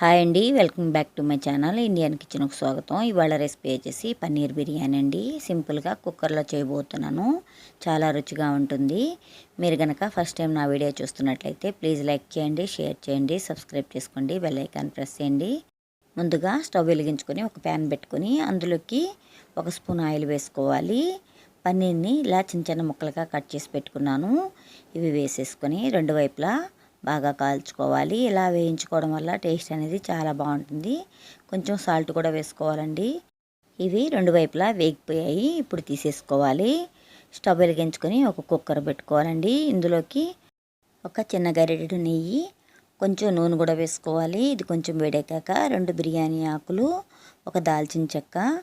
Hi అండి welcome back to my channel Indian కిచెన్కు స్వాగతం. ఇవాళ రెసిపీ వచ్చేసి పన్నీర్ బిర్యానీ అండి. సింపుల్గా కుక్కర్లో చేయబోతున్నాను. చాలా రుచిగా ఉంటుంది. మీరు కనుక ఫస్ట్ టైం నా వీడియో చూస్తున్నట్లయితే ప్లీజ్ లైక్ చేయండి షేర్ చేయండి సబ్స్క్రైబ్ చేసుకోండి బెల్ ఐకాన్ ప్రెస్ చేయండి. ముందుగా స్టవ్ వెలిగించుకొని ఒక ప్యాన్ పెట్టుకొని అందులోకి ఒక స్పూన్ ఆయిల్ వేసుకోవాలి. పన్నీర్ని ఇలా చిన్న చిన్న ముక్కలుగా కట్ చేసి పెట్టుకున్నాను. ఇవి వేసేసుకొని రెండు వైపులా బాగా కాల్చుకోవాలి. ఇలా వేయించుకోవడం వల్ల టేస్ట్ అనేది చాలా బాగుంటుంది. కొంచెం సాల్ట్ కూడా వేసుకోవాలండి. ఇవి రెండు వైపులా వేగిపోయాయి. ఇప్పుడు తీసేసుకోవాలి. స్టవ్ వెలిగించుకొని ఒక కుక్కర్ పెట్టుకోవాలండి. ఇందులోకి ఒక చిన్న గరిటెడు నెయ్యి కొంచెం నూనె కూడా వేసుకోవాలి. ఇది కొంచెం వేడెక్కాక రెండు బిర్యానీ ఆకులు ఒక దాల్చిన చెక్క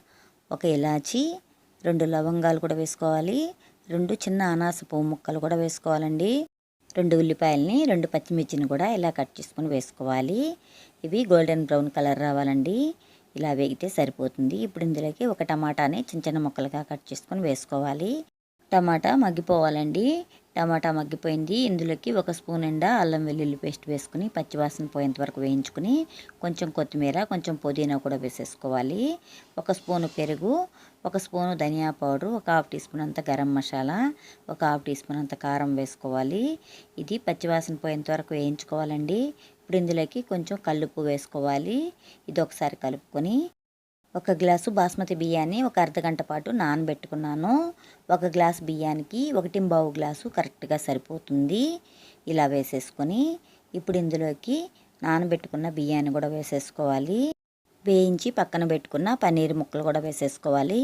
ఒక ఇలాచి రెండు లవంగాలు కూడా వేసుకోవాలి. రెండు చిన్న అనాస పువ్వు ముక్కలు కూడా వేసుకోవాలండి. రెండు ఉల్లిపాయలని రెండు పచ్చిమిర్చిని కూడా ఇలా కట్ చేసుకొని వేసుకోవాలి. ఇవి గోల్డెన్ బ్రౌన్ కలర్ రావాలండి. ఇలా వేగితే సరిపోతుంది. ఇప్పుడు ఇందులోకి ఒక టమాటాని చిన్న చిన్న ముక్కలుగా కట్ చేసుకొని వేసుకోవాలి. టమాటా మగ్గిపోవాలండి. టమాటా మగ్గిపోయింది. ఇందులోకి ఒక స్పూన్ నిండా అల్లం వెల్లుల్లి పేస్ట్ వేసుకుని పచ్చివాసన పోయేంత వరకు వేయించుకుని కొంచెం కొత్తిమీర కొంచెం పుదీనా కూడా వేసేసుకోవాలి. ఒక స్పూను పెరుగు ఒక స్పూను ధనియా పౌడర్ ఒక హాఫ్ టీ స్పూన్ అంత గరం మసాలా ఒక హాఫ్ టీ స్పూన్ అంత కారం వేసుకోవాలి. ఇది పచ్చివాసన పోయేంత వరకు వేయించుకోవాలండి. ఇప్పుడు ఇందులోకి కొంచెం కల్లుప్పు వేసుకోవాలి. ఇది ఒకసారి కలుపుకొని ఒక గ్లాసు బాస్మతి బియ్యాన్ని ఒక అర్ధగంట పాటు నానబెట్టుకున్నాను. ఒక గ్లాస్ బియ్యానికి ఒకటి బావు గ్లాసు కరెక్ట్గా సరిపోతుంది. ఇలా వేసేసుకొని ఇప్పుడు ఇందులోకి నానబెట్టుకున్న బియ్యాన్ని కూడా వేసేసుకోవాలి. వేయించి పక్కన పెట్టుకున్న పన్నీర్ ముక్కలు కూడా వేసేసుకోవాలి.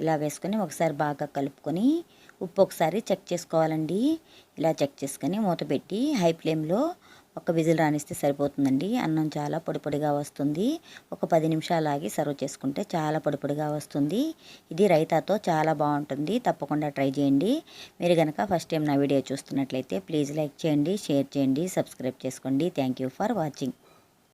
ఇలా వేసుకొని ఒకసారి బాగా కలుపుకొని ఉప్పు ఒకసారి చెక్ చేసుకోవాలండి. ఇలా చెక్ చేసుకొని మూత పెట్టి హై ఫ్లేమ్లో ఒక విజిల్ రానిస్తే సరిపోతుందండి. అన్నం చాలా పొడిపొడిగా వస్తుంది. ఒక పది నిమిషాలు ఆగి సర్వ్ చేసుకుంటే చాలా పొడిపొడిగా వస్తుంది. ఇది రైతాతో చాలా బాగుంటుంది. తప్పకుండా ట్రై చేయండి. మీరు కనుక ఫస్ట్ టైం నా వీడియో చూస్తున్నట్లయితే ప్లీజ్ లైక్ చేయండి షేర్ చేయండి సబ్స్క్రైబ్ చేసుకోండి. Thank for watching.